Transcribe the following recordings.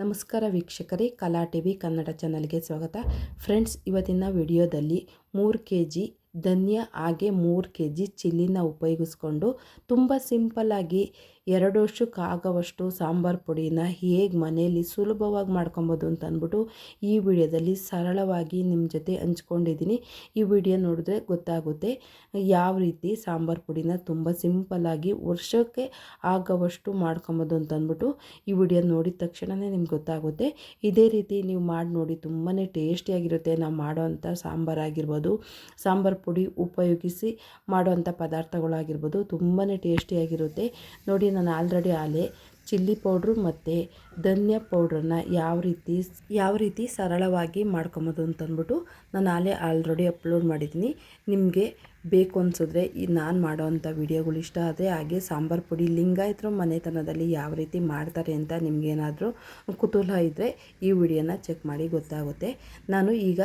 ನಮಸ್ಕಾರ ವೀಕ್ಷಕರೇ, ಕಲಾ ಟಿ ವಿ ಕನ್ನಡ ಚಾನಲ್ಗೆ ಸ್ವಾಗತ. ಫ್ರೆಂಡ್ಸ್, ಇವತ್ತಿನ ವಿಡಿಯೋದಲ್ಲಿ ಮೂರು ಕೆ ಜಿ ಧನ್ಯ ಹಾಗೆ ಮೂರು ಕೆ ಜಿ ಚಿಲ್ಲಿನ ಉಪಯೋಗಿಸ್ಕೊಂಡು ತುಂಬ ಸಿಂಪಲ್ಲಾಗಿ ಎರಡು ವರ್ಷಕ್ಕೆ ಸಾಂಬಾರ್ ಸಾಂಬಾರು ಪುಡಿನ ಹೇಗೆ ಮನೆಯಲ್ಲಿ ಸುಲಭವಾಗಿ ಮಾಡ್ಕೊಬೋದು ಅಂತ ಅಂದ್ಬಿಟ್ಟು ಈ ವಿಡಿಯೋದಲ್ಲಿ ಸರಳವಾಗಿ ನಿಮ್ಮ ಜೊತೆ ಹಂಚ್ಕೊಂಡಿದ್ದೀನಿ. ಈ ವಿಡಿಯೋ ನೋಡಿದ್ರೆ ಗೊತ್ತಾಗುತ್ತೆ ಯಾವ ರೀತಿ ಸಾಂಬಾರು ಪುಡಿನ ತುಂಬ ಸಿಂಪಲ್ಲಾಗಿ ವರ್ಷಕ್ಕೆ ಆಗವಷ್ಟು ಮಾಡ್ಕೊಬೋದು ಅಂತ ಅಂದ್ಬಿಟ್ಟು ಈ ವಿಡಿಯೋ ನೋಡಿದ ತಕ್ಷಣವೇ ನಿಮ್ಗೆ ಗೊತ್ತಾಗುತ್ತೆ. ಇದೇ ರೀತಿ ನೀವು ಮಾಡಿ ನೋಡಿ ತುಂಬಾ ಟೇಸ್ಟಿಯಾಗಿರುತ್ತೆ ನಾವು ಮಾಡೋವಂಥ ಸಾಂಬಾರಾಗಿರ್ಬೋದು ಸಾಂಬಾರು ಪುಡಿ ಉಪಯೋಗಿಸಿ ಮಾಡುವಂಥ ಪದಾರ್ಥಗಳಾಗಿರ್ಬೋದು ತುಂಬಾ ಟೇಸ್ಟಿಯಾಗಿರುತ್ತೆ ನೋಡಿ ನಾನು ಆಲ್ರೆಡಿ ಆಲೆ. ಚಿಲ್ಲಿ ಪೌಡ್ರು ಮತ್ತು ಧನ್ಯ ಪೌಡ್ರನ್ನ ಯಾವ ರೀತಿ ಯಾವ ರೀತಿ ಸರಳವಾಗಿ ಮಾಡ್ಕೊಬೋದು ಅಂತಂದ್ಬಿಟ್ಟು ನಾನು ಆಲೆ ಆಲ್ರೆಡಿ ಅಪ್ಲೋಡ್ ಮಾಡಿದ್ದೀನಿ. ನಿಮಗೆ ಬೇಕು ಅನಿಸಿದ್ರೆ ಈ ನಾನು ಮಾಡೋವಂಥ ವಿಡಿಯೋಗಳು ಇಷ್ಟ ಆದರೆ ಹಾಗೆ ಸಾಂಬಾರು ಪುಡಿ, ಲಿಂಗಾಯತರು ಮನೆತನದಲ್ಲಿ ಯಾವ ರೀತಿ ಮಾಡ್ತಾರೆ ಅಂತ ನಿಮಗೇನಾದರೂ ಕುತೂಹಲ ಇದ್ದರೆ ಈ ವಿಡಿಯೋನ ಚೆಕ್ ಮಾಡಿ ಗೊತ್ತಾಗುತ್ತೆ. ನಾನು ಈಗ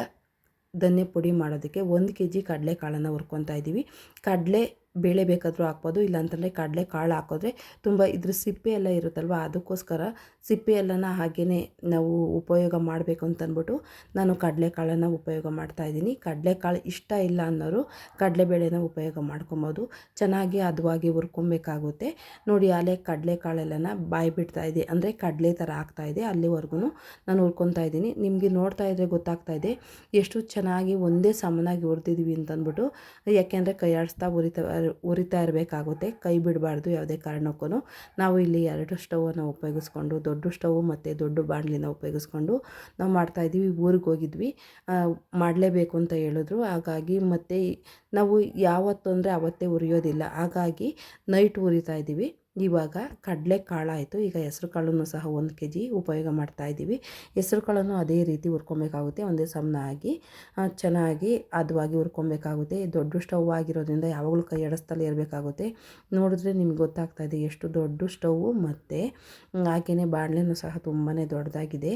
ಧನ್ಯ ಪುಡಿ ಮಾಡೋದಕ್ಕೆ ಒಂದು ಕೆ ಜಿ ಕಡಲೆಕಾಳನ್ನು ಹುರ್ಕೊತಾ ಇದ್ದೀವಿ. ಕಡಲೆ ಬೇಳೆ ಬೇಕಾದರೂ ಹಾಕ್ಬೋದು, ಇಲ್ಲಾಂತಂದರೆ ಕಡಲೆ ಕಾಳು ಹಾಕಿದ್ರೆ ತುಂಬ ಇದ್ರ ಸಿಪ್ಪೆ ಎಲ್ಲ ಇರುತ್ತಲ್ವ, ಅದಕ್ಕೋಸ್ಕರ ಸಿಪ್ಪೆ ಎಲ್ಲನ ಹಾಗೇ ನಾವು ಉಪಯೋಗ ಮಾಡಬೇಕು ಅಂತಂದ್ಬಿಟ್ಟು ನಾನು ಕಡಲೆಕಾಳನ್ನು ಉಪಯೋಗ ಮಾಡ್ತಾಯಿದ್ದೀನಿ ಕಡಲೆಕಾಳು ಇಷ್ಟ ಇಲ್ಲ ಅನ್ನೋರು ಕಡಲೆಬೇಳೆನ ಉಪಯೋಗ ಮಾಡ್ಕೊಬೋದು. ಚೆನ್ನಾಗಿ ಹದವಾಗಿ ಹುರ್ಕೊಬೇಕಾಗುತ್ತೆ. ನೋಡಿ ಅಲ್ಲೇ ಕಡಲೆಕಾಳೆಲ್ಲನ ಬಾಯಿ ಬಿಡ್ತಾ ಇದೆ. ಅಂದರೆ ಕಡಲೆ ಥರ ಇದೆ. ಅಲ್ಲಿವರೆಗೂ ನಾನು ಹುರ್ಕೊತಾ ಇದ್ದೀನಿ. ನಿಮಗೆ ನೋಡ್ತಾ ಇದ್ರೆ ಗೊತ್ತಾಗ್ತಾ ಇದೆ. ಎಷ್ಟು ಚೆನ್ನಾಗಿ ಒಂದೇ ಸಮನಾಗಿ ಹುರಿದಿದ್ವಿ ಅಂತಂದ್ಬಿಟ್ಟು ಯಾಕೆಂದರೆ ಕೈಯಾಡಿಸ್ತಾ ಉರಿತಾ ಉರಿತಾ ಇರಬೇಕಾಗುತ್ತೆ. ಕೈ ಬಿಡಬಾರ್ದು ಯಾವುದೇ ಕಾರಣಕ್ಕೂ ನಾವು ಇಲ್ಲಿ ಎರಡು ಸ್ಟವನ್ನು ಉಪಯೋಗಿಸ್ಕೊಂಡು, ದೊಡ್ಡ ಸ್ಟವ್ ಮತ್ತು ದೊಡ್ಡ ಬಾಣಲಿನ ಉಪಯೋಗಿಸ್ಕೊಂಡು ನಾವು ಮಾಡ್ತಾಯಿದ್ವಿ ಊರಿಗೆ ಹೋಗಿದ್ವಿ. ಮಾಡಲೇಬೇಕು ಅಂತ ಹೇಳಿದ್ರು. ಹಾಗಾಗಿ ಮತ್ತು ನಾವು ಯಾವತ್ತು ಅಂದರೆ ಅವತ್ತೇ ಉರಿಯೋದಿಲ್ಲ. ಹಾಗಾಗಿ ನೈಟ್ ಉರಿತಾ ಇದ್ದೀವಿ. ಇವಾಗ ಕಡಲೆ ಕಾಳಾಯಿತು ಈಗ ಹೆಸ್ರು ಕಾಳನ್ನು ಸಹ ಒಂದು ಕೆ ಜಿ ಉಪಯೋಗ ಮಾಡ್ತಾ ಇದ್ದೀವಿ. ಹೆಸ್ರು ಕಾಳನ್ನು ಅದೇ ರೀತಿ ಹುರ್ಕೊಬೇಕಾಗುತ್ತೆ. ಒಂದೇ ಸಮನಾಗಿ ಚೆನ್ನಾಗಿ ಅದವಾಗಿ ಹುರ್ಕೊಬೇಕಾಗುತ್ತೆ. ದೊಡ್ಡ ಸ್ಟವ್ ಆಗಿರೋದ್ರಿಂದ ಯಾವಾಗಲೂ ಕೈ ಎಡಿಸ್ತಲೇ ಇರಬೇಕಾಗುತ್ತೆ. ನೋಡಿದ್ರೆ ನಿಮ್ಗೆ ಗೊತ್ತಾಗ್ತಾ ಇದೆ ಎಷ್ಟು ದೊಡ್ಡ ಸ್ಟವ್, ಮತ್ತು ಹಾಗೆಯೇ ಬಾಣಲೆನೂ ಸಹ ತುಂಬಾ ದೊಡ್ಡದಾಗಿದೆ.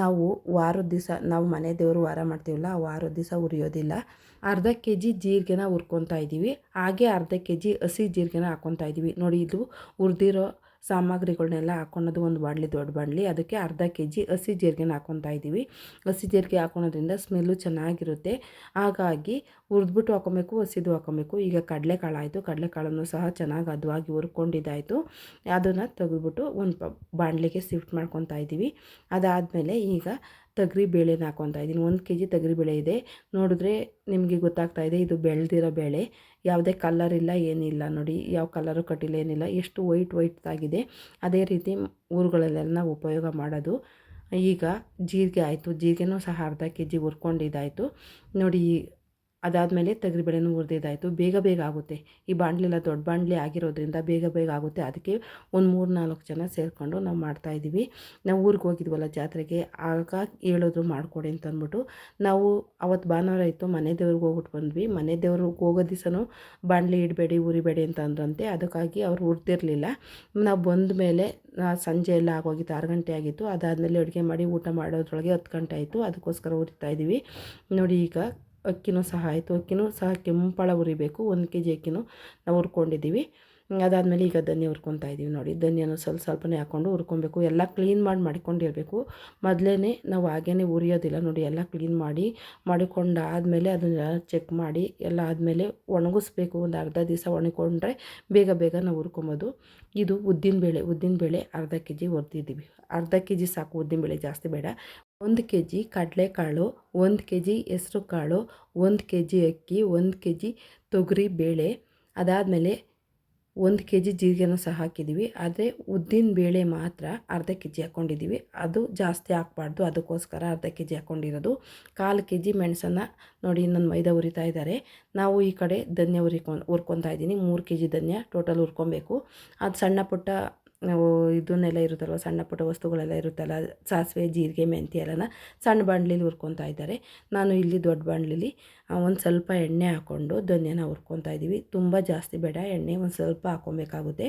ನಾವು ವಾರದ ದಿವಸ, ನಾವು ಮನೆ ದೇವರು ವಾರ ಮಾಡ್ತೀವಲ್ಲ, ಆ ವಾರದ ದಿವಸ ಉರಿಯೋದಿಲ್ಲ ಅರ್ಧ ಕೆ ಜಿ ಜೀರಿಗೆನ ಹುರ್ಕೊತಾ ಇದ್ದೀವಿ. ಹಾಗೆ ಅರ್ಧ ಕೆ ಜಿ ಹಸಿ ಜೀರಿಗೆನ ಹಾಕ್ಕೊತಾ ಇದ್ದೀವಿ. ನೋಡಿ, ಇದು ಹುರಿದಿರೋ ಸಾಮಗ್ರಿಗಳನ್ನೆಲ್ಲ ಹಾಕ್ಕೊಳೋದು ಒಂದು ಬಾಣಲಿ, ದೊಡ್ಡ ಬಾಣಲಿ. ಅದಕ್ಕೆ ಅರ್ಧ ಕೆ ಜಿ ಹಸಿ ಜೀರಿಗೆನ ಹಾಕ್ಕೊತಾ ಇದ್ದೀವಿ. ಹಸಿ ಜೀರಿಗೆ ಹಾಕೊಳೋದ್ರಿಂದ ಸ್ಮೆಲ್ಲು ಚೆನ್ನಾಗಿರುತ್ತೆ. ಹಾಗಾಗಿ ಹುರಿದ್ಬಿಟ್ಟು ಹಾಕ್ಕೊಬೇಕು, ಹಸಿದು ಹಾಕೊಬೇಕು ಈಗ ಕಡಲೆಕಾಳು ಆಯಿತು. ಕಡಲೆಕಾಳನ್ನು ಸಹ ಚೆನ್ನಾಗಿ ಅದುವಾಗಿ ಹುರ್ಕೊಂಡಿದ್ದಾಯಿತು. ಅದನ್ನು ತೆಗೆದ್ಬಿಟ್ಟು ಒಂದು ಬಾಣಲಿಗೆ ಶಿಫ್ಟ್ ಮಾಡ್ಕೊತಾ ಇದ್ದೀವಿ. ಅದಾದಮೇಲೆ ಈಗ ತೊಗರಿ ಬೇಳೆನ ಹಾಕ್ಕೊತಾ ಇದ್ದೀನಿ. ಒಂದು ಕೆ ಜಿ ತೊಗರಿ ಬೇಳೆ ಇದೆ. ನೋಡಿದ್ರೆ ನಿಮಗೆ ಗೊತ್ತಾಗ್ತಾ ಇದೆ, ಇದು ಬೆಳೆದಿರೋ ಬೇಳೆ. ಯಾವುದೇ ಕಲರ್ ಇಲ್ಲ, ಏನಿಲ್ಲ ನೋಡಿ. ಯಾವ ಕಲ್ಲರು ಕಟ್ಟಿಲ್ಲ, ಏನಿಲ್ಲ. ಎಷ್ಟು ವೈಟ್ ವೈಟ್ ಆಗಿದೆ. ಅದೇ ರೀತಿ ಊರುಗಳಲ್ಲೆಲ್ಲ ನಾವು ಉಪಯೋಗ ಮಾಡೋದು. ಈಗ ಜೀರಿಗೆ ಆಯಿತು. ಜೀರಿಗೆನೂ ಸಹ ಅರ್ಧ ಕೆ ಜಿ ಹುರ್ಕೊಂಡಿದ್ದಾಯಿತು. ನೋಡಿ ಅದಾದಮೇಲೆ ತೊಗರಿಬೇಳೆನೂ ಹುರಿದಿದ್ದಾಯಿತು. ಬೇಗ ಬೇಗ ಆಗುತ್ತೆ. ಈ ಬಾಂಡ್ಲೆಲ್ಲ ದೊಡ್ಡ ಬಾಣಲೆ ಆಗಿರೋದ್ರಿಂದ ಬೇಗ ಬೇಗ ಆಗುತ್ತೆ. ಅದಕ್ಕೆ ಒಂದು ಮೂರು ನಾಲ್ಕು ಜನ ಸೇರಿಕೊಂಡು ನಾವು ಮಾಡ್ತಾಯಿದ್ದೀವಿ ನಾವು ಊರಿಗೆ ಹೋಗಿದ್ವಲ್ಲ ಜಾತ್ರೆಗೆ, ಆಗ ಹೇಳಿದ್ರು ಮಾಡಿಕೊಡಿ ಅಂತ ಅಂದ್ಬಿಟ್ಟು ನಾವು ಅವತ್ತು ಭಾನುವಾರ ಇತ್ತು, ಮನೆ ದೇವ್ರಿಗೆ ಹೋಗ್ಬಿಟ್ಟು ಬಂದ್ವಿ. ಮನೆ ದೇವ್ರಿಗೆ ಹೋಗೋ ದಿವಸನೂ ಬಾಣಲೆ ಇಡಬೇಡಿ, ಉರಿಬೇಡಿ ಅಂತ ಅಂದ್ರಂತೆ. ಅದಕ್ಕಾಗಿ ಅವ್ರು ಹುರಿದಿರಲಿಲ್ಲ. ನಾವು ಬಂದ ಮೇಲೆ ಸಂಜೆ ಎಲ್ಲ ಆಗೋಗಿತ್ತು, ಆರು ಗಂಟೆ ಆಗಿತ್ತು. ಅದಾದಮೇಲೆ ಅಡುಗೆ ಮಾಡಿ ಊಟ ಮಾಡೋದ್ರೊಳಗೆ ಹತ್ತು ಗಂಟೆ ಆಯಿತು. ಅದಕ್ಕೋಸ್ಕರ ಉರಿತಾ ಇದ್ದೀವಿ ನೋಡಿ ಈಗ ಅಕ್ಕಿನೂ ಸಹ ಆಯಿತು. ಅಕ್ಕಿನೂ ಸಹ ಕೆಂಪಳ ಹುರಿಬೇಕು. ಒಂದು ಕೆ ಜಿ ಅಕ್ಕಿನೂ ನಾವು ಹುರ್ಕೊಂಡಿದ್ದೀವಿ ಅದಾದಮೇಲೆ ಈಗ ಧನ್ಯ ಹುರ್ಕೊತಾ ಇದ್ದೀವಿ ನೋಡಿ. ಧನ್ಯನೂ ಸ್ವಲ್ಪ ಸ್ವಲ್ಪನೇ ಹಾಕ್ಕೊಂಡು ಹುರ್ಕೊಬೇಕು. ಎಲ್ಲ ಕ್ಲೀನ್ ಮಾಡಿ ಮಾಡಿಕೊಂಡಿರಬೇಕು ಮೊದಲೇ ನಾವು ಹಾಗೇ ಉರಿಯೋದಿಲ್ಲ ನೋಡಿ. ಎಲ್ಲ ಕ್ಲೀನ್ ಮಾಡಿ ಮಾಡಿಕೊಂಡಾದಮೇಲೆ ಅದನ್ನೆಲ್ಲ ಚೆಕ್ ಮಾಡಿ ಎಲ್ಲ ಆದಮೇಲೆ ಒಣಗಿಸ್ಬೇಕು. ಒಂದು ಅರ್ಧ ದಿವಸ ಒಣಗಿಕೊಂಡ್ರೆ ಬೇಗ ಬೇಗ ನಾವು ಹುರ್ಕೊಬೋದು. ಇದು ಉದ್ದಿನ ಬೇಳೆ. ಉದ್ದಿನ ಬೇಳೆ ಅರ್ಧ ಕೆ ಜಿ ಅರ್ಧ ಕೆ ಜಿ ಸಾಕು ಉದ್ದಿನ ಬೇಳೆ ಜಾಸ್ತಿ ಬೇಡ. ಒಂದು ಕೆ ಜಿ ಕಡಲೆಕಾಳು, ಒಂದು ಕೆ ಜಿ ಹೆಸ್ರು ಕಾಳು ಒಂದು ಕೆ ಜಿ ಅಕ್ಕಿ, ಒಂದು ಕೆ ಜಿ ತೊಗರಿ ಬೇಳೆ, ಅದಾದಮೇಲೆ ಒಂದು ಕೆ ಜಿ ಜೀರಿಗೆನೂ ಸಹ ಹಾಕಿದ್ದೀವಿ. ಆದರೆ ಉದ್ದಿನ ಬೇಳೆ ಮಾತ್ರ ಅರ್ಧ ಕೆ ಜಿ ಹಾಕ್ಕೊಂಡಿದ್ದೀವಿ ಅದು ಜಾಸ್ತಿ ಹಾಕ್ಬಾರ್ದು. ಅದಕ್ಕೋಸ್ಕರ ಅರ್ಧ ಕೆ ಜಿ ಹಾಕ್ಕೊಂಡಿರೋದು ಕಾಲು ಕೆ ಜಿ ಮೆಣಸನ್ನು ನೋಡಿ ನನ್ನ ಮೈದಾ ಉರಿತಾ ಇದ್ದಾರೆ. ನಾವು ಈ ಕಡೆ ಧನ್ಯ ಉರಿಕೊಂಡು ಹುರ್ಕೊತಾ ಇದ್ದೀನಿ. ಮೂರು ಕೆ ಜಿ ಧನ್ಯ ಟೋಟಲ್ ಹುರ್ಕೊಬೇಕು. ಅದು ಸಣ್ಣ ಪುಟ್ಟ ನಾವು ಇದನ್ನೆಲ್ಲ ಇರುತ್ತಲ್ವ, ಸಣ್ಣ ಪುಟ್ಟ ವಸ್ತುಗಳೆಲ್ಲ ಇರುತ್ತಲ್ಲ, ಸಾಸಿವೆ, ಜೀರಿಗೆ, ಮೆಂತ್ಯ ಎಲ್ಲನ ಸಣ್ಣ ಬಾಣಲಿಲಿ ಹುರ್ಕೊತಾ ಇದ್ದಾರೆ. ನಾನು ಇಲ್ಲಿ ದೊಡ್ಡ ಬಾಣಲಿಲಿ ಒಂದು ಸ್ವಲ್ಪ ಎಣ್ಣೆ ಹಾಕ್ಕೊಂಡು ಧನಿಯಾನ ಹುರ್ಕೊತಾ ಇದ್ದೀವಿ ತುಂಬ ಜಾಸ್ತಿ ಬೇಡ, ಎಣ್ಣೆ ಒಂದು ಸ್ವಲ್ಪ ಹಾಕ್ಕೊಬೇಕಾಗುತ್ತೆ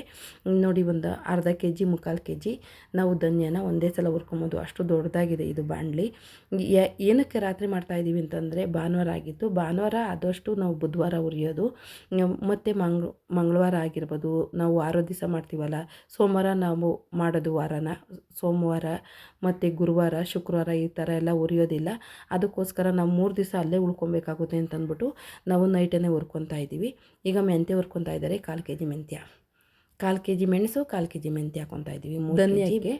ನೋಡಿ ಒಂದು ಅರ್ಧ ಕೆ ಜಿ ಮುಕ್ಕಾಲು ಕೆ ಜಿ ನಾವು ಧನ್ಯನ ಒಂದೇ ಸಲ ಹುರ್ಕೊಬೋದು. ಅಷ್ಟು ದೊಡ್ಡದಾಗಿದೆ ಇದು ಬಾಣಲಿ. ಏನಕ್ಕೆ ರಾತ್ರಿ ಮಾಡ್ತಾಯಿದ್ದೀವಿ ಅಂತಂದರೆ ಭಾನುವಾರ ಆಗಿತ್ತು. ಭಾನುವಾರ ಆದಷ್ಟು ನಾವು ಬುಧವಾರ ಉರಿಯೋದು ಮತ್ತು ಮಂಗ್, ಮಂಗಳವಾರ ಆಗಿರ್ಬೋದು. ನಾವು ಆರೋ ದಿವಸ ಮಾಡ್ತೀವಲ್ಲ, ಸೋಮವಾರ ನಾವು ಮಾಡೋದು ವಾರನ. ಸೋಮವಾರ ಮತ್ತು ಗುರುವಾರ, ಶುಕ್ರವಾರ ಈ ಥರ ಎಲ್ಲ ಉರಿಯೋದಿಲ್ಲ ಅದಕ್ಕೋಸ್ಕರ ನಾವು ಮೂರು ದಿವಸ ಅಲ್ಲೇ ಉಳ್ಕೊಬೇಕಾಗುತ್ತೆ. ಅಂತಂದ್ಬಿಟ್ಟು ನಾವು ನೈಟನ್ನೇ ಹುರ್ಕೊತಾ ಇದ್ದೀವಿ. ಈಗ ಮೆಂತ್ಯ ಹುರ್ಕೊತಾ ಇದ್ದಾರೆ. ಕಾಲು ಕೆ ಜಿ ಮೆಂತ್ಯ. ಕಾಲು ಕೆ ಜಿ ಮೆಣಸು ಕಾಲು ಕೆ ಜಿ ಮೆಂತ್ಯ ಹಾಕೊತಾ ಇದ್ದೀವಿ. ಧನ್ಯಗೆ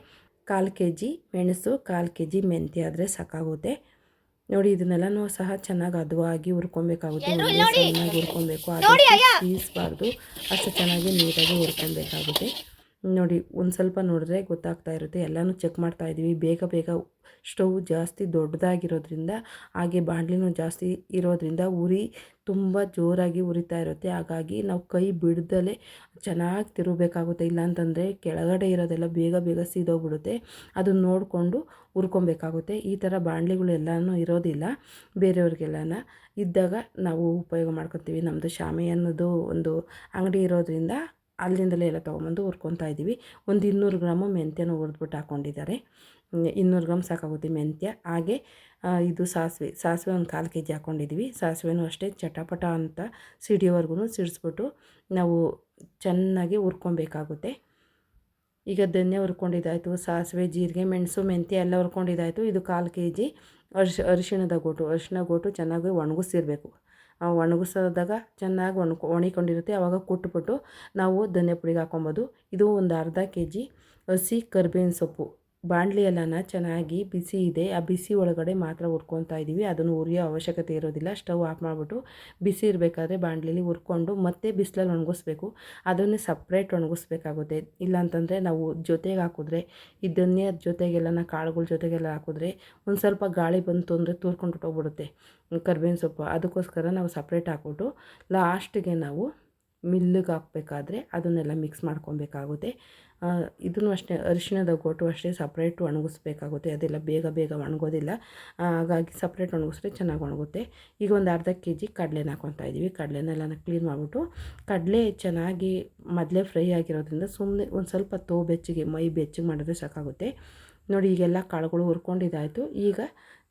ಕಾಲು ಕೆ ಜಿ ಮೆಣಸು ಕಾಲು ಕೆ ಜಿ ಮೆಂತ್ಯ ಆದರೆ ಸಾಕಾಗುತ್ತೆ. ನೋಡಿ ಇದನ್ನೆಲ್ಲನೂ ಸಹ ಚೆನ್ನಾಗಿ ಹದವಾಗಿ ಹುರ್ಕೊಬೇಕಾಗುತ್ತೆ. ಚೆನ್ನಾಗಿ ಹುರ್ಕೊಬೇಕು. ಅದು ಅಷ್ಟು ಚೆನ್ನಾಗಿ ನೀಟಾಗಿ ಹುರ್ಕೊಬೇಕಾಗುತ್ತೆ. ನೋಡಿ, ಒಂದು ಸ್ವಲ್ಪ ನೋಡಿದ್ರೆ ಗೊತ್ತಾಗ್ತಾ ಇರುತ್ತೆ. ಎಲ್ಲನೂ ಚೆಕ್ ಮಾಡ್ತಾ ಇದ್ದೀವಿ. ಬೇಗ ಬೇಗ ಸ್ಟವ್ ಜಾಸ್ತಿ ದೊಡ್ಡದಾಗಿರೋದ್ರಿಂದ, ಹಾಗೆ ಬಾಣಲಿನೂ ಜಾಸ್ತಿ ಇರೋದ್ರಿಂದ ಉರಿ ತುಂಬ ಜೋರಾಗಿ ಉರಿತಾ ಇರುತ್ತೆ. ಹಾಗಾಗಿ ನಾವು ಕೈ ಬಿಡ್ದಲೇ ಚೆನ್ನಾಗಿ ತಿರುಗಬೇಕಾಗುತ್ತೆ. ಇಲ್ಲಾಂತಂದರೆ ಕೆಳಗಡೆ ಇರೋದೆಲ್ಲ ಬೇಗ ಬೇಗ ಸೀದೋಗ್ಬಿಡುತ್ತೆ. ಅದನ್ನು ನೋಡಿಕೊಂಡು ಹುರ್ಕೊಬೇಕಾಗುತ್ತೆ ಈ ಥರ ಬಾಣಲಿಗಳೆಲ್ಲನೂ ಇರೋದಿಲ್ಲ, ಬೇರೆಯವ್ರಿಗೆಲ್ಲನ. ಇದ್ದಾಗ ನಾವು ಉಪಯೋಗ ಮಾಡ್ಕೊತೀವಿ. ನಮ್ಮದು ಶಾಮೆ ಅನ್ನೋದು ಒಂದು ಅಂಗಡಿ ಇರೋದ್ರಿಂದ ಅಲ್ಲಿಂದಲೇ ಎಲ್ಲ ತೊಗೊಂಬಂದು ಹುರ್ಕೊತಾ ಇದ್ದೀವಿ. ಒಂದು ಇನ್ನೂರು ಗ್ರಾಮು ಮೆಂತ್ಯನ ಹುರಿದ್ಬಿಟ್ಟು ಹಾಕ್ಕೊಂಡಿದ್ದಾರೆ ಇನ್ನೂರು ಗ್ರಾಮ್ ಸಾಕಾಗುತ್ತೆ ಮೆಂತ್ಯ. ಹಾಗೆ ಇದು ಸಾಸಿವೆ. ಸಾಸಿವೆ ಒಂದು ಕಾಲು ಕೆ ಜಿ ಹಾಕ್ಕೊಂಡಿದ್ದೀವಿ ಸಾಸಿವೆನೂ ಅಷ್ಟೇ ಚಟಪಟ ಅಂತ ಸಿಡಿಯೋವರೆಗೂ ಸಿಡಿಸ್ಬಿಟ್ಟು ನಾವು ಚೆನ್ನಾಗಿ ಹುರ್ಕೊಬೇಕಾಗುತ್ತೆ. ಈಗ ಧನ್ಯ ಹುರ್ಕೊಂಡಿದ್ದಾಯಿತು. ಸಾಸಿವೆ, ಜೀರಿಗೆ, ಮೆಣಸು, ಮೆಂತ್ಯ ಎಲ್ಲ ಹುರ್ಕೊಂಡಿದ್ದಾಯಿತು. ಇದು ಕಾಲು ಕೆ ಜಿ ಅರ್ಶ್, ಅರಿಶಿಣದ ಗೋಟು ಅರಿಶಿಣ ಗೋಟು ಚೆನ್ನಾಗಿ ಒಣಗಿಸಿರ್ಬೇಕು. ಒಣಗಿಸೋದಾಗ ಚೆನ್ನಾಗಿ ಒಣ್ಕೊ ಒಣಿಕೊಂಡಿರುತ್ತೆ ಆವಾಗ ಕುಟ್ಬಿಟ್ಟು ನಾವು ಧನಿಯಾ ಪುಡಿಗೆ ಹಾಕೊಬೋದು. ಇದು ಒಂದು ಅರ್ಧ ಕೆ ಜಿ ಹಸಿ ಕರ್ಬೇವಿನ ಸೊಪ್ಪು. ಬಾಣಲಿ ಎಲ್ಲನ ಚೆನ್ನಾಗಿ ಬಿಸಿ ಇದೆ. ಆ ಬಿಸಿ ಒಳಗಡೆ ಮಾತ್ರ ಹುರ್ಕೊತಾ ಇದ್ದೀವಿ ಅದನ್ನು ಹುರಿಯೋ ಅವಶ್ಯಕತೆ ಇರೋದಿಲ್ಲ. ಸ್ಟವ್ ಆಫ್ ಮಾಡಿಬಿಟ್ಟು ಬಿಸಿ ಇರಬೇಕಾದ್ರೆ ಬಾಣಲಿಲಿ ಹುರ್ಕೊಂಡು ಮತ್ತೆ ಬಿಸಿಲಲ್ಲಿ ಒಣಗಿಸ್ಬೇಕು. ಅದನ್ನೇ ಸಪ್ರೇಟ್ ಒಣಗಿಸ್ಬೇಕಾಗುತ್ತೆ. ಇಲ್ಲಾಂತಂದರೆ ನಾವು ಜೊತೆಗೆ ಹಾಕಿದ್ರೆ, ಇದನ್ನೇ ಜೊತೆಗೆಲ್ಲ ಕಾಳುಗಳ ಜೊತೆಗೆಲ್ಲ ಹಾಕಿದ್ರೆ ಒಂದು ಸ್ವಲ್ಪ ಗಾಳಿ ಬಂತು ಅಂದರೆ ತೂರ್ಕೊಂಡು ಹೋಗ್ಬಿಡುತ್ತೆ ಕರ್ಬೇವಿನ ಸೊಪ್ಪು ಅದಕ್ಕೋಸ್ಕರ ನಾವು ಸಪ್ರೇಟ್ ಹಾಕ್ಬಿಟ್ಟು ಲಾಸ್ಟಿಗೆ ನಾವು ಮಿಲ್ಲಿಗೆ ಹಾಕಬೇಕಾದ್ರೆ ಅದನ್ನೆಲ್ಲ ಮಿಕ್ಸ್ ಮಾಡ್ಕೊಬೇಕಾಗುತ್ತೆ. ಇದನ್ನು ಅಷ್ಟೇ, ಅರಿಶಿಣದ ಗೋಟು ಅಷ್ಟೇ ಸಪ್ರೇಟ್ ಒಣಗಿಸ್ಬೇಕಾಗುತ್ತೆ. ಅದೆಲ್ಲ ಬೇಗ ಬೇಗ ಒಣಗೋದಿಲ್ಲ. ಹಾಗಾಗಿ ಸಪ್ರೇಟ್ ಒಣಗಿಸ್ರೆ ಚೆನ್ನಾಗಿ ಒಣಗುತ್ತೆ. ಈಗ ಒಂದು ಅರ್ಧ ಕೆ ಜಿ ಕಡಲೆನ ಹಾಕೊತಾ ಇದ್ದೀವಿ ಕಡಲೆನೆಲ್ಲ ಕ್ಲೀನ್ ಮಾಡಿಬಿಟ್ಟು, ಕಡಲೆ ಚೆನ್ನಾಗಿ ಮೊದಲೇ ಫ್ರೈ ಆಗಿರೋದ್ರಿಂದ ಸುಮ್ಮನೆ ಒಂದು ಸ್ವಲ್ಪ ತೋ ಬೆಚ್ಚಗೆ ಮೈ ಬೆಚ್ಚಗೆ ಮಾಡಿದ್ರೆ ಸಾಕಾಗುತ್ತೆ. ನೋಡಿ, ಈಗೆಲ್ಲ ಕಾಳುಗಳು ಹುರ್ಕೊಂಡಿದ್ದಾಯಿತು. ಈಗ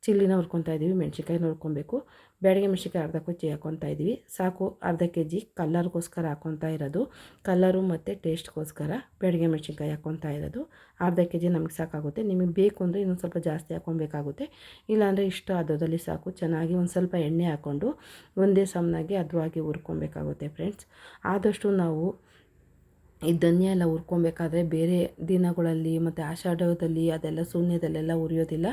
ಚಿಲ್ಲಿನ ಹುರ್ಕೊತಾ ಇದ್ದೀವಿ ಮೆಣ್ಸಿನ್ಕಾಯಿನ ಹುರ್ಕೊಬೇಕು. ಬ್ಯಾಡಿಗೆ ಮೆಣಸಿನ್ಕಾಯಿ ಅರ್ಧ ಕೊಚ್ಚಿ ಹಾಕ್ಕೊತಾ ಇದ್ದೀವಿ ಸಾಕು ಅರ್ಧ ಕೆ ಜಿ ಕಲ್ಲರ್ಗೋಸ್ಕರ ಹಾಕ್ಕೊತಾ ಇರೋದು. ಕಲ್ಲರು ಮತ್ತು ಟೇಸ್ಟ್ಗೋಸ್ಕರ ಬ್ಯಾಡಿಗೆ ಮೆಣ್ಸಿನ್ಕಾಯಿ ಹಾಕ್ಕೊತಾ ಇರೋದು. ಅರ್ಧ ಕೆ ಜಿ ನಮಗೆ ಸಾಕಾಗುತ್ತೆ. ನಿಮಗೆ ಬೇಕು ಅಂದರೆ ಇನ್ನೊಂದು ಸ್ವಲ್ಪ ಜಾಸ್ತಿ ಹಾಕ್ಕೊಬೇಕಾಗುತ್ತೆ ಇಲ್ಲಾಂದರೆ ಇಷ್ಟು ಅದದಲ್ಲಿ ಸಾಕು. ಚೆನ್ನಾಗಿ ಒಂದು ಸ್ವಲ್ಪ ಎಣ್ಣೆ ಹಾಕ್ಕೊಂಡು ಒಂದೇ ಸಮನಾಗಿ ಅದವಾಗಿ ಹುರ್ಕೊಬೇಕಾಗುತ್ತೆ, ಫ್ರೆಂಡ್ಸ್. ಆದಷ್ಟು ನಾವು ಈ ಧನ್ಯ ಎಲ್ಲ ಹುರ್ಕೊಬೇಕಾದ್ರೆ ಬೇರೆ ದಿನಗಳಲ್ಲಿ ಮತ್ತು ಆಷಾಢದಲ್ಲಿ ಅದೆಲ್ಲ ಶೂನ್ಯದಲ್ಲೆಲ್ಲ ಉರಿಯೋದಿಲ್ಲ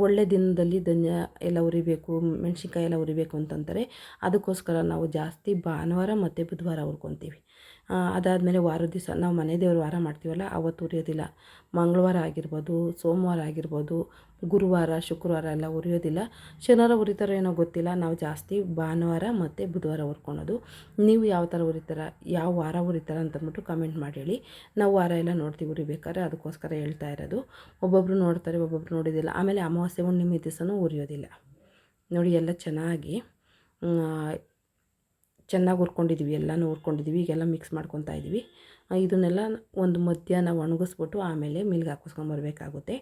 ಒಳ್ಳೆ ದಿನದಲ್ಲಿ ಧನ್ಯ ಎಲ್ಲ ಉರಿಬೇಕು ಮೆಣಸಿನ್ಕಾಯಿ ಎಲ್ಲ ಉರಿಬೇಕು ಅಂತಂತಾರೆ. ಅದಕ್ಕೋಸ್ಕರ ನಾವು ಜಾಸ್ತಿ ಭಾನುವಾರ ಮತ್ತು ಬುಧವಾರ ಹುರ್ಕೊತೀವಿ. ಅದಾದಮೇಲೆ ವಾರದ ದಿವಸ ನಾವು ಮನೆ ದೇವ್ರ ವಾರ ಮಾಡ್ತೀವಲ್ಲ, ಅವತ್ತು ಉರಿಯೋದಿಲ್ಲ. ಮಂಗಳವಾರ ಆಗಿರ್ಬೋದು, ಸೋಮವಾರ ಆಗಿರ್ಬೋದು, ಗುರುವಾರ, ಶುಕ್ರವಾರ ಎಲ್ಲ ಉರಿಯೋದಿಲ್ಲ. ಶನಿವಾರ ಉರಿತಾರೋ ಏನೋ ಗೊತ್ತಿಲ್ಲ. ನಾವು ಜಾಸ್ತಿ ಭಾನುವಾರ ಮತ್ತು ಬುಧವಾರ ಉರ್ಕೊಳೋದು ನೀವು ಯಾವ ಥರ ಉರಿತಾರ, ಯಾವ ವಾರ ಉರಿತಾರ ಅಂತಂದ್ಬಿಟ್ಟು ಕಮೆಂಟ್ ಮಾಡಿ ಹೇಳಿ ನಾವು ವಾರ ಎಲ್ಲ ನೋಡ್ತೀವಿ ಉರಿಬೇಕಾದ್ರೆ ಅದಕ್ಕೋಸ್ಕರ ಹೇಳ್ತಾ ಇರೋದು. ಒಬ್ಬೊಬ್ಬರು ನೋಡ್ತಾರೆ, ಒಬ್ಬೊಬ್ರು ನೋಡೋದಿಲ್ಲ. ಆಮೇಲೆ ಅಮಾವಾಸ್ಯೆ ಹುಣ್ಣಿಮೆ ದಿವಸನೂ ಉರಿಯೋದಿಲ್ಲ. ನೋಡಿ ಎಲ್ಲ ಚೆನ್ನಾಗಿ ಚೆನ್ನಾಗಿ ಹುರ್ಕೊಂಡಿದ್ವಿ, ಎಲ್ಲನೂ ಹುರ್ಕೊಂಡಿದ್ದೀವಿ ಈಗೆಲ್ಲ ಮಿಕ್ಸ್ ಮಾಡ್ಕೊತಾ ಇದ್ದೀವಿ ಇದನ್ನೆಲ್ಲ ಒಂದು ಮಧ್ಯಾಹ್ನ ಒಣಗಿಸ್ಬಿಟ್ಟು ಆಮೇಲೆ ಮಿಲ್ಗೆ ಹಾಕಿಸ್ಕೊಂಬರ್ಬೇಕಾಗುತ್ತೆ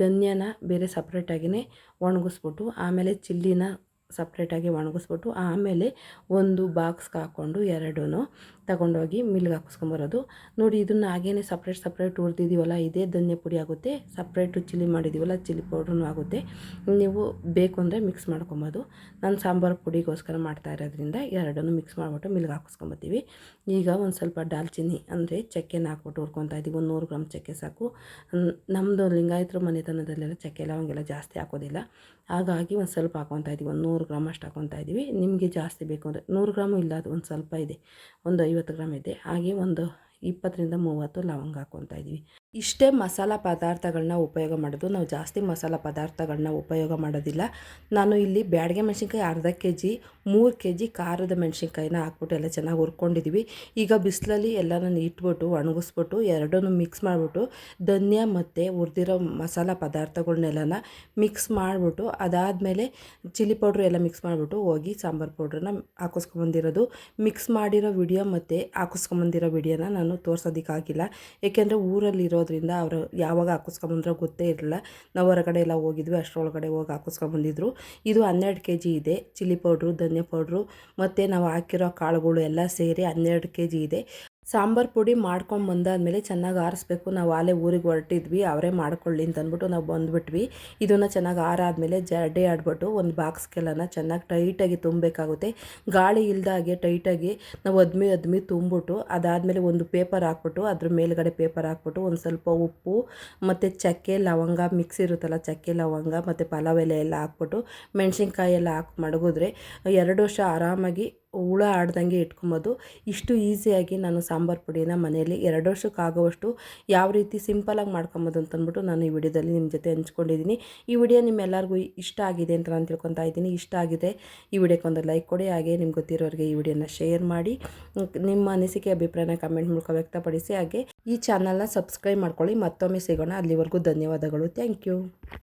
ಧನ್ಯನ ಬೇರೆ ಸಪ್ರೇಟಾಗಿಯೇ ಒಣಗಿಸ್ಬಿಟ್ಟು, ಆಮೇಲೆ ಚಿಲ್ಲಿನ ಸಪ್ರೇಟಾಗಿ ಒಣಗಿಸ್ಬಿಟ್ಟು, ಆಮೇಲೆ ಒಂದು ಬಾಕ್ಸ್ಗೆ ಹಾಕ್ಕೊಂಡು ಎರಡೂ ತಗೊಂಡೋಗಿ ಮಿಲ್ಗೆ ಹಾಕಿಸ್ಕೊಂಬರೋದು. ನೋಡಿ, ಇದನ್ನು ಹಾಗೇ ಸಪ್ರೇಟ್ ಸಪ್ರೇಟ್ ಹುರಿದಿದ್ದೀವಲ್ಲ ಇದೇ ಧನ್ಯ ಪುಡಿ ಆಗುತ್ತೆ. ಸಪ್ರೇಟು ಚಿಲ್ಲಿ ಮಾಡಿದ್ದೀವಲ್ಲ ಚಿಲ್ಲಿ ಪೌಡ್ರೂ ಆಗುತ್ತೆ. ನೀವು ಬೇಕು ಅಂದರೆ ಮಿಕ್ಸ್ ಮಾಡ್ಕೊಬೋದು. ನಾನು ಸಾಂಬಾರು ಪುಡಿಗೋಸ್ಕರ ಮಾಡ್ತಾ ಇರೋದ್ರಿಂದ ಎರಡನ್ನೂ ಮಿಕ್ಸ್ ಮಾಡಿಬಿಟ್ಟು ಮಿಲ್ಗೆ ಹಾಕಿಸ್ಕೊಂಬತ್ತೀವಿ. ಈಗ ಒಂದು ಸ್ವಲ್ಪ ದಾಲ್ಚಿನ್ನಿ, ಅಂದರೆ ಚಕ್ಕೆನ ಹಾಕ್ಬಿಟ್ಟು ಹುರ್ಕೊತಾ ಇದ್ದೀವಿ ಒಂದು ನೂರು ಗ್ರಾಮ್ ಚಕ್ಕೆ ಸಾಕು. ನಮ್ಮದು ಲಿಂಗಾಯತರ ಮನೆತನದಲ್ಲೆಲ್ಲ ಚಕ್ಕೆ ಲವಂಗೆಲ್ಲ ಜಾಸ್ತಿ ಹಾಕೋದಿಲ್ಲ. ಹಾಗಾಗಿ ಒಂದು ಸ್ವಲ್ಪ ಹಾಕೊತಾ ಇದ್ದೀವಿ ಒಂದು ನೂರು ಗ್ರಾಮ್ ಅಷ್ಟು ಹಾಕೊತಾ ಇದ್ದೀವಿ ನಿಮಗೆ ಜಾಸ್ತಿ ಬೇಕು ಅಂದರೆ, ನೂರು ಗ್ರಾಮು ಇಲ್ಲ, ಅದು ಒಂದು ಸ್ವಲ್ಪ ಇದೆ. ಒಂದು ಐವತ್ತು ಗ್ರಾಮ್ ಇದೆ. ಹಾಗೆ ಒಂದು ಇಪ್ಪತ್ತರಿಂದ ಮೂವತ್ತು ಲವಂಗ ಹಾಕ್ಕೊತಾ ಇದ್ದೀವಿ. ಇಷ್ಟೇ ಮಸಾಲ ಪದಾರ್ಥಗಳನ್ನ ಉಪಯೋಗ ಮಾಡೋದು. ನಾವು ಜಾಸ್ತಿ ಮಸಾಲ ಪದಾರ್ಥಗಳನ್ನ ಉಪಯೋಗ ಮಾಡೋದಿಲ್ಲ. ನಾನು ಇಲ್ಲಿ ಬ್ಯಾಡಿಗೆ ಮೆಣಸಿನ್ಕಾಯಿ ಅರ್ಧ ಕೆ ಜಿ ಮೂರು ಕೆ ಜಿ ಖಾರದ ಮೆಣಸಿನ್ಕಾಯಿನ ಹಾಕ್ಬಿಟ್ಟು ಎಲ್ಲ ಚೆನ್ನಾಗಿ ಹುರ್ಕೊಂಡಿದ್ದೀವಿ ಈಗ ಬಿಸಿಲಲ್ಲಿ ಎಲ್ಲನೂ ಇಟ್ಬಿಟ್ಟು, ಒಣಗಿಸ್ಬಿಟ್ಟು, ಎರಡನ್ನೂ ಮಿಕ್ಸ್ ಮಾಡಿಬಿಟ್ಟು, ಧನ್ಯ ಮತ್ತು ಹುರಿದಿರೋ ಮಸಾಲ ಪದಾರ್ಥಗಳನ್ನೆಲ್ಲನ ಮಿಕ್ಸ್ ಮಾಡಿಬಿಟ್ಟು, ಅದಾದಮೇಲೆ ಚಿಲ್ಲಿ ಪೌಡ್ರು ಎಲ್ಲ ಮಿಕ್ಸ್ ಮಾಡಿಬಿಟ್ಟು ಹೋಗಿ ಸಾಂಬಾರು ಪೌಡ್ರನ್ನ ಹಾಕಿಸ್ಕೊಂಬಂದಿರೋದು. ಮಿಕ್ಸ್ ಮಾಡಿರೋ ವಿಡಿಯೋ ಮತ್ತು ಹಾಕಿಸ್ಕೊಂಬಂದಿರೋ ವಿಡಿಯೋನ ನಾನು ತೋರ್ಸೋದಕ್ಕಾಗಿಲ್ಲ. ಏಕೆಂದರೆ ಊರಲ್ಲಿ ಇರೋದ್ರಿಂದ ಅವರು ಯಾವಾಗ ಹಾಕಿಸ್ಕೊಂಬಂದ್ರೋ ಗೊತ್ತೇ ಇರಲಿಲ್ಲ. ನಾವು ಹೊರಗಡೆ ಎಲ್ಲ ಹೋಗಿದ್ವಿ, ಅಷ್ಟರೊಳಗಡೆ ಹೋಗಿ ಹಾಕಿಸ್ಕೊಂಬಂದಿದ್ರು. ಇದು ಹನ್ನೆರಡು ಕೆ ಜಿ ಇದೆ, ಚಿಲ್ಲಿ ಪೌಡ್ರು, ಧನ್ಯ ಪೌಡ್ರು. ಮತ್ತು ನಾವು ಹಾಕಿರೋ ಕಾಳುಗಳು ಎಲ್ಲ ಸೇರಿ ಹನ್ನೆರಡು ಕೆ ಜಿ ಇದೆ. ಸಾಂಬಾರು ಪುಡಿ ಮಾಡ್ಕೊಂಡು ಬಂದಾದಮೇಲೆ ಚೆನ್ನಾಗಿ ಆರಿಸ್ಬೇಕು. ನಾವು ಆಲೆ ಊರಿಗೆ ಹೊರಟಿದ್ವಿ, ಅವರೇ ಮಾಡ್ಕೊಳ್ಳಿ ಅಂತ ಅಂದ್ಬಿಟ್ಟು ನಾವು ಬಂದುಬಿಟ್ವಿ. ಇದನ್ನು ಚೆನ್ನಾಗಿ ಆರಾದಮೇಲೆ ಜಡೆ ಆಡ್ಬಿಟ್ಟು ಒಂದು ಬಾಕ್ಸ್ಗೆಲ್ಲನ ಚೆನ್ನಾಗಿ ಟೈಟಾಗಿ ತುಂಬಬೇಕಾಗುತ್ತೆ. ಗಾಳಿ ಇಲ್ದಾಗೆ ಟೈಟಾಗಿ ನಾವು ಅದ್ಮಿ ಅದ್ಮಿ ತುಂಬಿಟ್ಟು ಅದಾದಮೇಲೆ ಒಂದು ಪೇಪರ್ ಹಾಕ್ಬಿಟ್ಟು ಅದ್ರ ಮೇಲ್ಗಡೆ ಪೇಪರ್ ಹಾಕ್ಬಿಟ್ಟು ಒಂದು ಸ್ವಲ್ಪ ಉಪ್ಪು ಮತ್ತು ಚಕ್ಕೆ, ಲವಂಗ ಮಿಕ್ಸ್ ಇರುತ್ತಲ್ಲ ಚಕ್ಕೆ, ಲವಂಗ ಮತ್ತು ಪಲಾವ್ ಎಲೆ ಎಲ್ಲ ಹಾಕ್ಬಿಟ್ಟು ಮೆಣಸಿನ್ಕಾಯಿ ಎಲ್ಲ ಹಾಕಿ ಮಡಗಿದ್ರೆ ಎರಡು ವರ್ಷ ಆರಾಮಾಗಿ ಹುಳ ಆಡ್ದಂಗೆ ಇಟ್ಕೊಬೋದು. ಇಷ್ಟು ಈಸಿಯಾಗಿ ನಾನು ಸಾಂಬಾರು ಪುಡಿನ ಮನೆಯಲ್ಲಿ ಎರಡು ವರ್ಷಕ್ಕಾಗುವಷ್ಟು ಯಾವ ರೀತಿ ಸಿಂಪಲಾಗಿ ಮಾಡ್ಕೊಬೋದು ಅಂತಂದ್ಬಿಟ್ಟು ನಾನು ಈ ವಿಡಿಯೋದಲ್ಲಿ ನಿಮ್ಮ ಜೊತೆ ಹಂಚ್ಕೊಂಡಿದ್ದೀನಿ. ಈ ವಿಡಿಯೋ ನಿಮ್ಮೆಲ್ಲರಿಗೂ ಇಷ್ಟ ಆಗಿದೆ ಅಂತ ನಾನು ತಿಳ್ಕೊತಾ ಇದ್ದೀನಿ. ಇಷ್ಟ ಆಗಿದೆ ಈ ವಿಡಿಯೋಕ್ಕೆ ಒಂದು ಲೈಕ್ ಕೊಡಿ. ಹಾಗೆ ನಿಮ್ಗೆ ಗೊತ್ತಿರೋರಿಗೆ ಈ ವಿಡಿಯೋನ ಶೇರ್ ಮಾಡಿ. ನಿಮ್ಮ ಅನಿಸಿಕೆ, ಅಭಿಪ್ರಾಯನ ಕಮೆಂಟ್ ಮೂಲಕ ವ್ಯಕ್ತಪಡಿಸಿ. ಹಾಗೆ ಈ ಚಾನಲ್ನ ಸಬ್ಸ್ಕ್ರೈಬ್ ಮಾಡ್ಕೊಳ್ಳಿ. ಮತ್ತೊಮ್ಮೆ ಸಿಗೋಣ. ಅಲ್ಲಿವರೆಗೂ ಧನ್ಯವಾದಗಳು. Thank you.